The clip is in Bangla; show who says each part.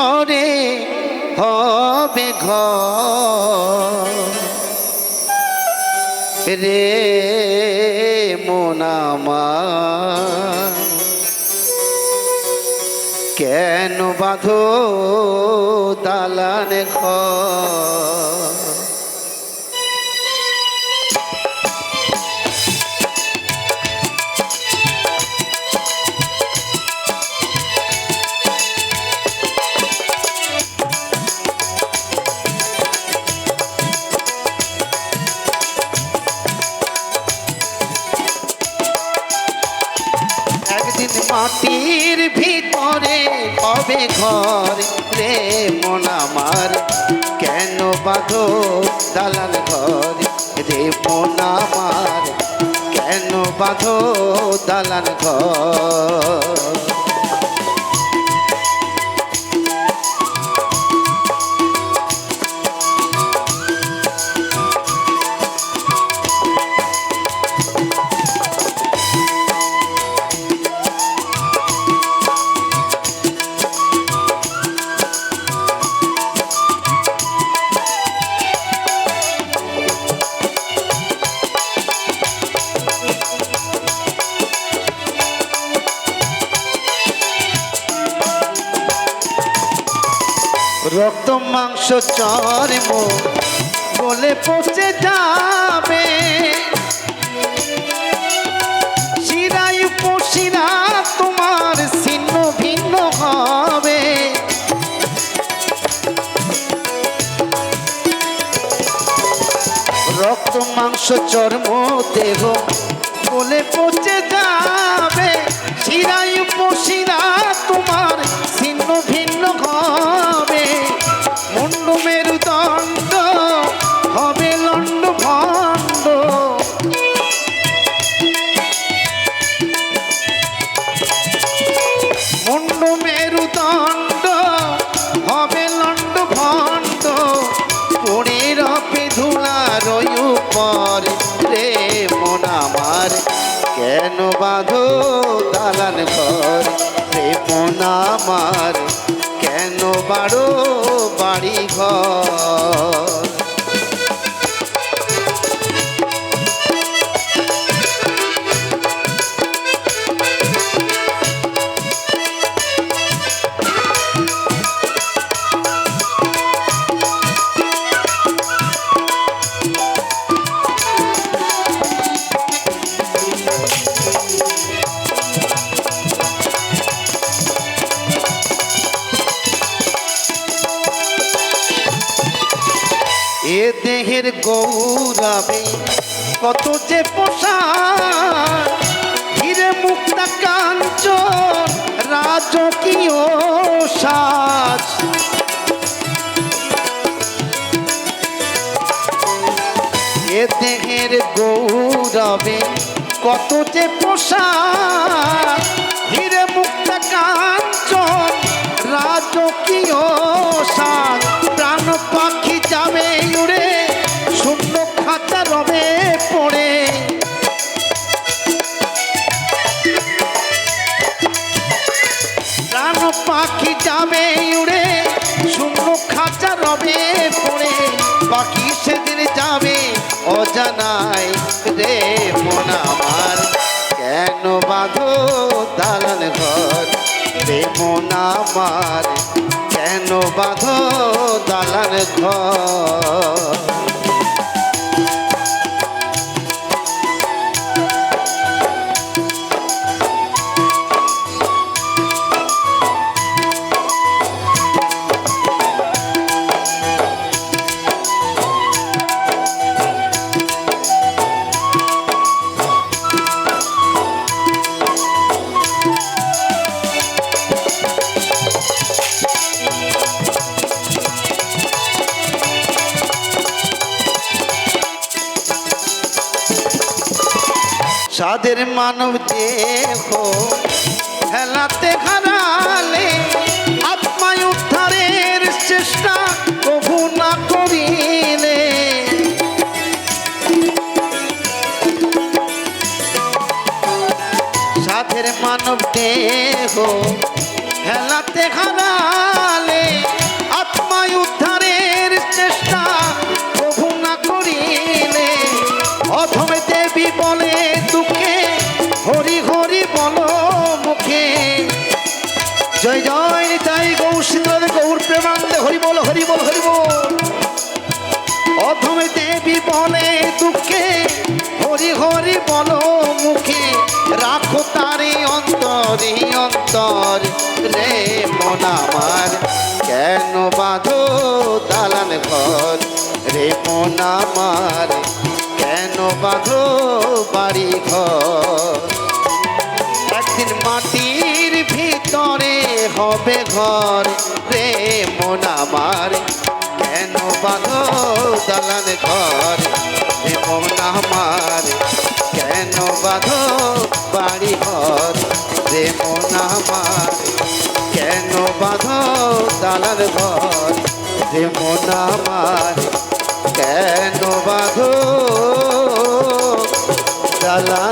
Speaker 1: ভিতরে হবে ঘর। রে মোনামা কেন বাঁধো দালান ঘর? মাটির ভিতরে হবে ঘর। রে মন আমার কেন বাঁধো দালান ঘর? রে মন আমার কেন বাঁধো দালান ঘর? রক্ত মাংস চর্ম বলে পচে যাবে। শিরায় পশিরা তোমার ছিন্ন ভিন্ন হবে। রক্ত মাংস চর্ম দেহ। বলে পচে যাবে। শিরায় পশিরা তোমার মেরুদণ্ড হবে লণ্ড ভণ্ড। পড়ে রপে ধুলার উপর রে মন আমার, কেন বাঁধো দালান ঘর? রে মন আমার, কেন বাড়ো বাড়ি ঘর এ দেহের গৌরবে কত যে হিরে মুক্তা কাঞ্চন রাজকীয় সাজ। এ দেহের গৌরবে কত যে পোষাক রবে পড়ে, বাকি সেদিন যাবে অজানায় রে মন কেন বাঁধো দালান ঘর রে মন আমার? কেন বাঁধো দালান ঘর? তাদের মানব দেহ। খেলাতে হারালে আত্মায় উদ্ধারের চেষ্টা কবু না করিলে। সাধের মানব দেহ খেলাতে হারালে আত্মায় উদ্ধারের চেষ্টা কবু না করিলে। অথমে দেবী বলে বলো মুখে। জয় জয় তাই গৌর শীতল গৌর প্রেমানন্দে হরি বল হরি বল হরি বল অধমে দেবী বলে দুঃখে, হরি হরি বলো মুখে। রাখো তারে অন্তরে, অন্তর রে মন আমার। কেন বাঁধো দালান ঘর রে মন আমার? কেন বাঁধো বাড়ি ঘর? হবে ঘর রে মন আমার। কেন বাঁধো দালান ঘর রে মন আমার? কেন বাঁধো বাড়ি ঘর রে মন আমার? কেন বাঁধো দালান ঘর রে মন আমার? কেন বাঁধো দালান